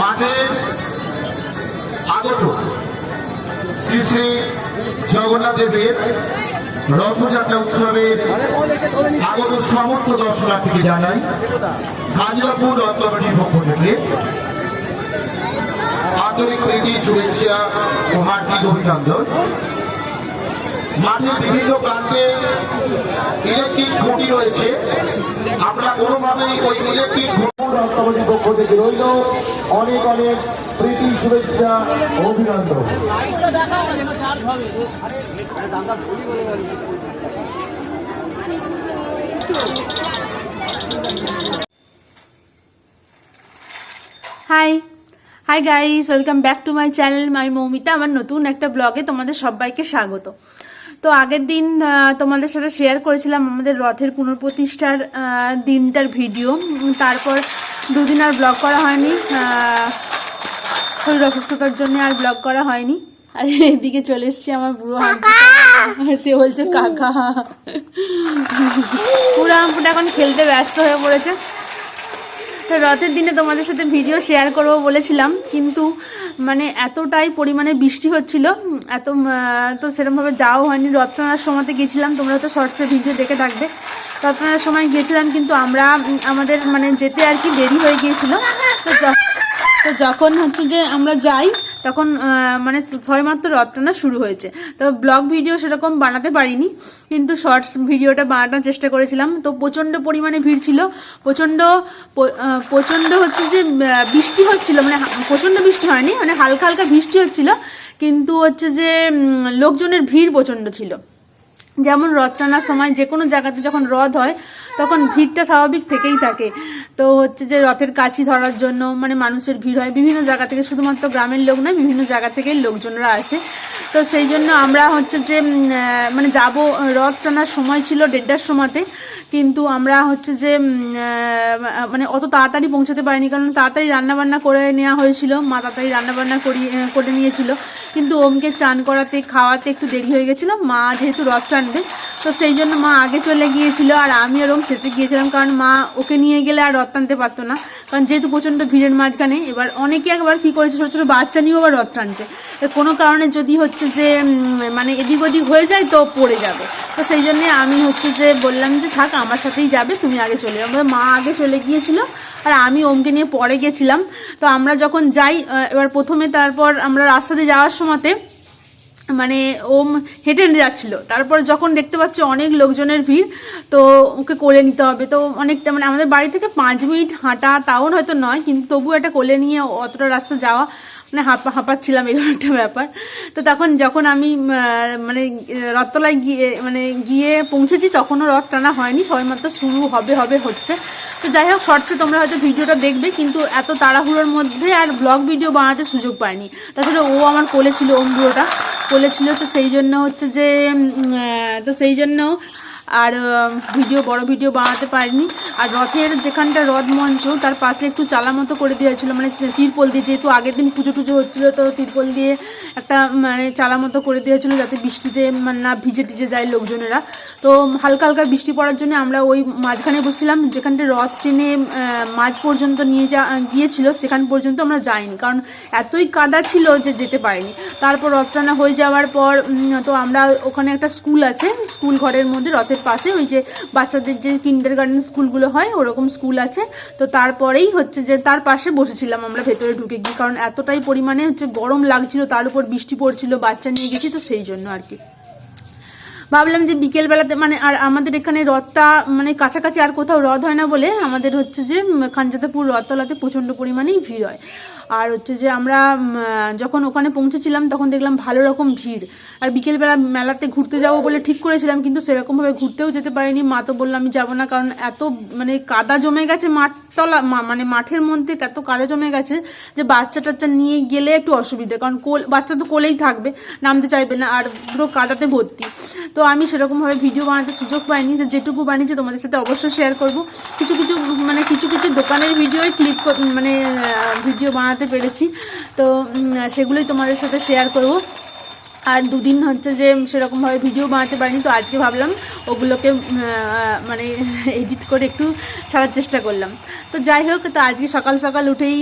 মাঠে আগত শ্রী শ্রী জগন্নাথ দেবের রথযাত্রা উৎসবের আগত সমস্ত দর্শনার্থীকে জানাই গাজীরাপুর রথ কমিটির পক্ষ থেকে আন্তরিক প্রীতি, শুভেচ্ছা ও হার্দিক অভিনন্দন। মাঠের বিভিন্ন প্রান্তে ইলেকট্রিক খুঁটি রয়েছে। আমরা কোনোভাবেই ওই ইলেকট্রিক কমিটির পক্ষ থেকে রইল। অনেক অনেক প্রীতি, শুভেচ্ছা, অভিনন্দন। Hi hi guys welcome back to my channel my Moumita আমার নতুন একটা ব্লগে তোমাদের সবাইকে স্বাগত। তো আগের দিন তোমাদের সাথে শেয়ার করেছিলাম আমাদের রথের পুনঃপ্রতিষ্ঠার দিনটার ভিডিও তারপর দুদিন আর ব্লগ করা হয়নি শরীর অসুস্থতার জন্য আর ব্লগ করা হয়নি। আর এদিকে চলে এসছি আমার বুড়ো সে বলছে কাকা! পুরো আমপুটা এখন খেলতে ব্যস্ত হয়ে পড়েছে। তো রথের দিনে তোমাদের সাথে ভিডিও শেয়ার করব বলেছিলাম কিন্তু মানে এতটাই পরিমাণে বৃষ্টি হচ্ছিল এত তো সেরকমভাবে যাওয়া হয়নি। রত্নার সময়তে গেছিলাম তোমরা তো শর্টসে ভিডিও দেখে থাকবে। রত্নার সময় গিয়েছিলাম, কিন্তু আমরা আমাদের মানে যেতে আর কি দেরি হয়ে গিয়েছিল। তো যখন হচ্ছে যে আমরা যাই তখন মানে ছয়মাত্র রথ টানা শুরু হয়েছে। তো ব্লগ ভিডিও সেরকম বানাতে পারিনি, কিন্তু শর্টস ভিডিওটা বানানোর চেষ্টা করেছিলাম। তো প্রচণ্ড পরিমাণে ভিড় ছিল। প্রচণ্ড প্রচণ্ড হচ্ছে যে বৃষ্টি হচ্ছিল মানে প্রচণ্ড বৃষ্টি হয়নি মানে হালকা হালকা বৃষ্টি হচ্ছিল, কিন্তু হচ্ছে যে লোকজনের ভিড় প্রচণ্ড ছিল। যেমন রথ টানার সময় যে কোনো জায়গাতে যখন রথ হয়, তখন ভিড়টা স্বাভাবিক থেকেই থাকে। তো হচ্ছে যে রথের কাছি ধরার জন্য মানে মানুষের ভিড় হয়। বিভিন্ন জায়গা থেকে, শুধুমাত্র গ্রামের লোক নয়, বিভিন্ন জায়গা থেকে লোকজনরা আসে। তো সেই জন্য আমরা হচ্ছে যে মানে যাব, রথ টানার সময় ছিল দেড়টার সময়তে, কিন্তু আমরা হচ্ছে যে মানে অত তাড়াতাড়ি পৌঁছাতে পারিনি, কারণ তাড়াতাড়ি রান্নাবান্না করে নেওয়া হয়েছিল, মা তাড়াতাড়ি রান্নাবান্না করি করে নিয়েছিল। কিন্তু ওমকে চান করাতে, খাওয়াতে একটু দেরি হয়ে গেছিল, মা যেহেতু রথ টানবে, তো সেই জন্য মা আগে চলে গিয়েছিল, আর আমি আর ওম শেষে গিয়েছিলাম, কারণ মা ওকে নিয়ে গেলে আর রথ টানতে পারতো না। কারণ যেহেতু প্রচণ্ড ভিড়ের মাঝখানে, এবার অনেকে একবার কি করেছে, ছোটো ছোটো বাচ্চা নিয়েও আবার রথ টানছে। কোনো কারণে যদি হচ্ছে যে মানে এদিক ওদিক হয়ে যায় তো পড়ে যাবে। তো সেই জন্যে আমি হচ্ছে যে বললাম যে, থাক, আমার সাথেই যাবে, তুমি আগে চলে যাবে মা আগে চলে গিয়েছিল, আর আমি ওমকে নিয়ে পরে গেছিলাম। তো আমরা যখন যাই এবার প্রথমে তারপর আমরা রাস্তাতে যাওয়ার সময়তে মানে ওম হেঁটে হেঁটে যাচ্ছিল। তারপর যখন দেখতে পাচ্ছি অনেক লোকজনের ভিড়, তো ওকে কোলে নিতে হবে। তো অনেকটা মানে আমাদের বাড়ি থেকে পাঁচ মিনিট হাঁটা তাও হয়তো নয়, কিন্তু তবুও একটা কোলে নিয়ে অতটা রাস্তা যাওয়া মানে হাঁপা হাঁপাচ্ছিলাম এরকম একটা ব্যাপার। তো তখন যখন আমি মানে রথতলায় গিয়ে মানে গিয়ে পৌঁছেছি, তখনও রথ টানা হয়নি সবেমাত্র শুরু হবে হবে, হচ্ছে। তো যাই হোক, শর্টসে তোমরা হয়তো ভিডিওটা দেখবে, কিন্তু এত তাড়াহুড়োর মধ্যে আর ব্লগ ভিডিও বানাতে সুযোগ পাইনি। তাছাড়া ও আমার কোলে ছিল ওম কোলে ছিল, তো সেই জন্য হচ্ছে যে তো সেই জন্য আর ভিডিও, বড় ভিডিও বানাতে পারিনি। আর রথের যেখানটা রথ মঞ্চ, তার পাশে একটু চালা মতো করে দেওয়া হয়েছিল মানে তিরপল দিয়ে, যেহেতু আগের দিন পুজো টুজো হচ্ছিল, তো তিরপল দিয়ে একটা মানে চালা মতো করে দেওয়া হয়েছিল যাতে বৃষ্টিতে মানে না ভিজে টিজে যায় লোকজনেরা। তো হালকা হালকা বৃষ্টি পড়ার জন্য আমরা ওই মাঝখানে বসছিলাম, যেখানটা রথ টেনে মাঝ পর্যন্ত নিয়ে যা, গিয়েছিল, সেখান পর্যন্ত আমরা যাইনি, কারণ এতই কাদা ছিল যে যেতে পারিনি। তারপর রথ টানা হয়ে যাওয়ার পর তো আমরা ওখানে একটা স্কুল আছে, স্কুল ঘরের মধ্যে রথের পাশে ওই যে বাচ্চাদের যে কিন্ডার গার্ডেন স্কুলগুলো হয়, ওরকম স্কুল আছে। তো তারপরেই হচ্ছে যে তার পাশে বসেছিলাম আমরা, ভেতরে ঢুকে গিয়ে। কারণ এতটাই পরিমাণে হচ্ছে গরম লাগছিল, তার উপর বৃষ্টি পড়ছিল, বাচ্চা নিয়ে গেছি, তো সেই জন্য আর কি। ভাবলাম যে বিকেলবেলাতে মানে আর আমাদের এখানে রথটা মানে কাছাকাছি আর কোথাও রথ হয় না বলে আমাদের হচ্ছে যে উম, খানজাতাপুর রথতলাতে প্রচণ্ড পরিমাণেই ভিড় হয়। আর হচ্ছে যে আমরা যখন ওখানে পৌঁছেছিলাম তখন দেখলাম ভালো রকম ভিড়। আর বিকেলবেলা মেলাতে ঘুরতে যাব বলে ঠিক করেছিলাম কিন্তু সেরকমভাবে ঘুরতেও যেতে পারিনি। মা তো বললাম আমি যাব না কারণ এত মানে কাদা জমে গেছে মাঠতলা মা- মানে মাঠের মধ্যে এত কাদা জমে গেছে যে বাচ্চা টাচ্চা নিয়ে গেলে একটু অসুবিধে, কারণ কোল, বাচ্চা তো কোলেই থাকবে, নামতে চাইবে না, আর পুরো কাদাতে ভর্তি। তো আমি সেরকমভাবে ভিডিও বানাতে সুযোগ পাইনি, যে যেটুকু বানিয়েছি তোমাদের সাথে অবশ্যই শেয়ার করব। কিছু কিছু মানে কিছু কিছু দোকানের ভিডিওই ক্লিক মানে ভিডিও বানাতে পেরেছি। তো সেগুলোই তোমাদের সাথে শেয়ার করব। আর দুদিন হচ্ছে যে সেরকমভাবে ভিডিও বানাতে পারিনি, তো আজকে ভাবলাম ওগুলোকে মানে এডিট করে একটু ছাড়ার চেষ্টা করলাম। তো যাই হোক, তো আজকে সকাল সকাল উঠেই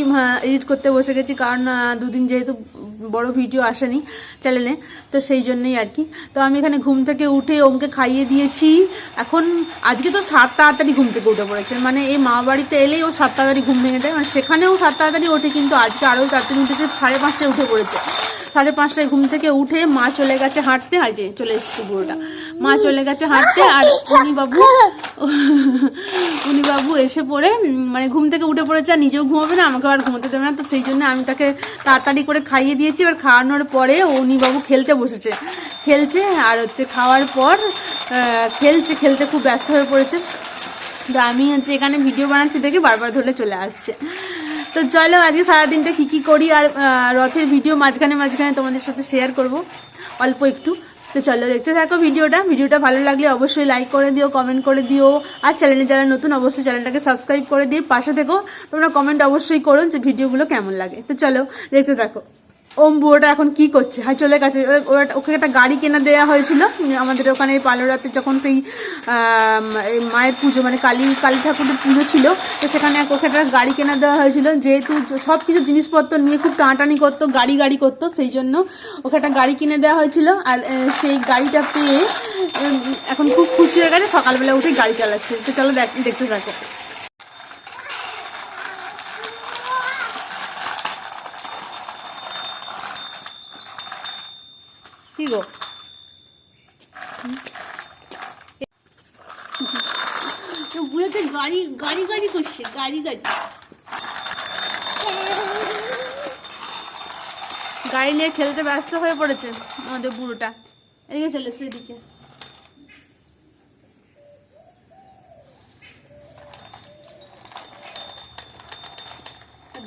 এডিট করতে বসে গেছি, কারণ দুদিন যেহেতু বড় ভিডিও আসেনি চ্যানেলে তো সেই জন্যই আর কি। তো আমি এখানে ঘুম থেকে উঠে ওমকে খাইয়ে দিয়েছি। এখন আজকে তো সাত তাড়াতাড়ি ঘুম থেকে উঠে পড়েছে মানে এই মা বাড়িতে এলেই ও সাত তাড়াতাড়ি ঘুম ভেঙে দেয় মানে সেখানেও সাত তাড়াতাড়ি ওঠে, কিন্তু আজকে আরও তাড়াতাড়ি উঠেছে, সাড়ে পাঁচটায় উঠে পড়েছে। সাড়ে পাঁচটায় ঘুম থেকে উঠে মা চলে গেছে হাঁটতে। হয় যে চলে এসেছে বুড়োটা। মা চলে গেছে হাঁটতে আর উনি বাবু উনি বাবু এসে পড়ে মানে ঘুম থেকে উঠে পড়েছে আর নিজেও ঘুমাবে না, আমাকে আর ঘুমোতে দেবে না। তো সেই জন্য আমি তাকে তাড়াতাড়ি করে খাইয়ে দিয়েছি। এবার খাওয়ানোর পরে উনি বাবু খেলতে বসেছে। খেলছে আর হচ্ছে খাওয়ার পর খেলছে, খেলতে খুব ব্যস্ত হয়ে পড়েছে। তো আমি হচ্ছে এখানে ভিডিও বানাচ্ছি দেখে বারবার ধরে চলে আসছে। তো চলো, আজকে সারাদিনটা কী কী করি আর রথের ভিডিও মাঝখানে মাঝখানে তোমাদের সাথে শেয়ার করব, অল্প একটু। তো চলো, দেখতে থাকো ভিডিওটা। ভিডিওটা ভালো লাগলে অবশ্যই লাইক করে দিও কমেন্ট করে দিও। আর চ্যানেলে যারা নতুন, অবশ্যই চ্যানেলটাকে সাবস্ক্রাইব করে দিও পাশে থেকো। তোমরা কমেন্ট অবশ্যই করো যে ভিডিওগুলো কেমন লাগে। তো চলো, দেখতে থাকো। ওম বুড়োটা এখন কি করছে? হ্যাঁ চলে গেছে। ওকে একটা গাড়ি কিনে দেওয়া হয়েছিল। আমাদের ওখানে পালোরাতে যখন সেই মায়ের পুজো মানে কালী কালী ঠাকুরের পুজো ছিল, তো সেখানে ওকে একটা গাড়ি কেনা দেওয়া হয়েছিল। যেহেতু সব কিছু জিনিসপত্র নিয়ে খুব টানাটানি করতো, গাড়ি গাড়ি করতো, সেই জন্য ওকে একটা গাড়ি কিনে দেওয়া হয়েছিল। আর সেই গাড়িটা পেয়ে এখন খুব খুশি হয়ে গেছে। সকালবেলা উঠে গাড়ি চালাচ্ছে। তো চলো দেখ- দেখতে থাকো। গো গাড়ি গাড়ি গাড়ি করছে, গাড়ি গাড়ি। গাড়ি নিয়ে খেলতে ব্যস্ত হয়ে পড়েছে আমাদের বুড়োটা। এদিকে চলে এসছে এদিকে।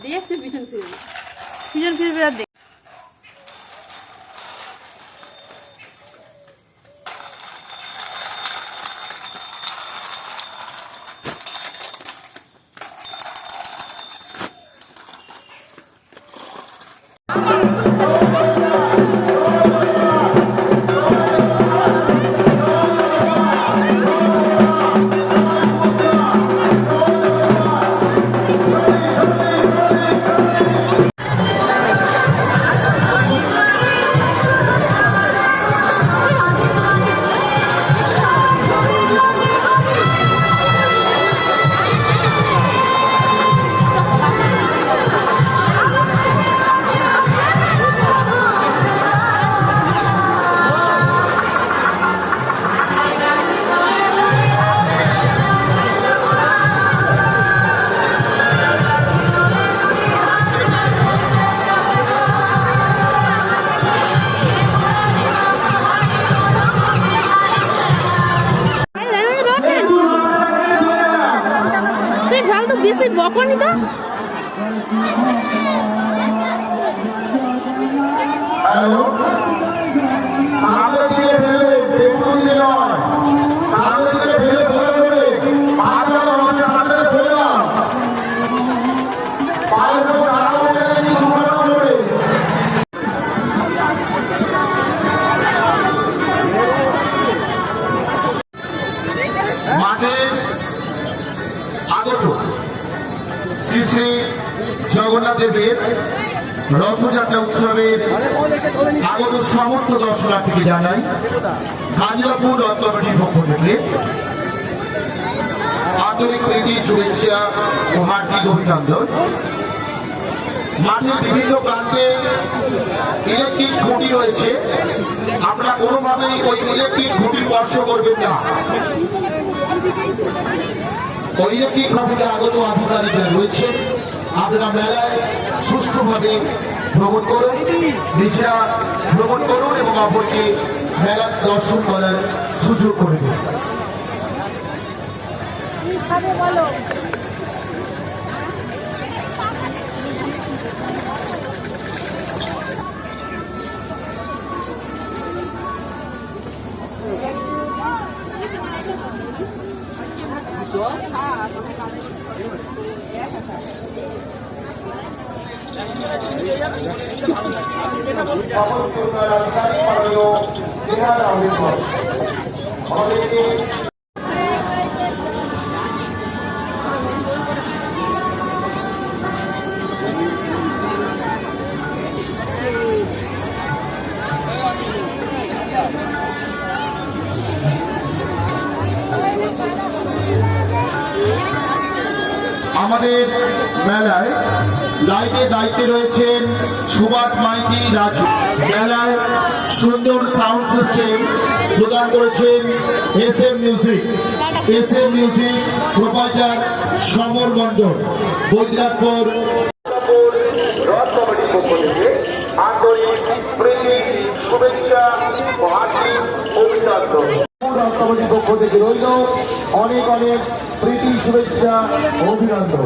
দেখছে পিছন ফিরবে। পিছন ফিরে ফিরে আর বেশি বকনি তো। হ্যালো? উৎসবের আগত সমস্ত দর্শনার্থীকে জানাই। গাজীরাপুর রথ পক্ষ থেকে আন্তরিক প্রীতি, শুভেচ্ছা ও হার্দিক অভিনন্দন। মাঠের বিভিন্ন প্রান্তে ইলেকট্রিক খুঁটি রয়েছে। আপনারা কোনোভাবেই ওই ইলেকট্রিক খুঁটি স্পর্শ করবেন না। ওই ইলেকট্রিক খুঁটিতে আগত আধিকারিকরা রয়েছে। আপনারা মেলায় সুষ্ঠুভাবে ভ্রমণ করুন। নিজেরা ভ্রমণ করুন এবং অপরকে মেলা দর্শন করার সুযোগ করে দিন। সমস্ত আধিকারিক মাননীয় বিহার আহমেদ আমাদেরকে আমাদের মেলায় লাইটে দায়িত্বে রয়েছেন সুভাষ মাইতি রাজু। মেলায় সুন্দর সাউন্ড সিস্টেম প্রদান করেছেন S M music S M music proprietor Samar পক্ষ থেকে আন্তরিক শুভেচ্ছা অভিনন্দন। সংগ্রাম কমিটির পক্ষ থেকে রইল অনেক অনেক প্রীতি শুভেচ্ছা অভিনন্দন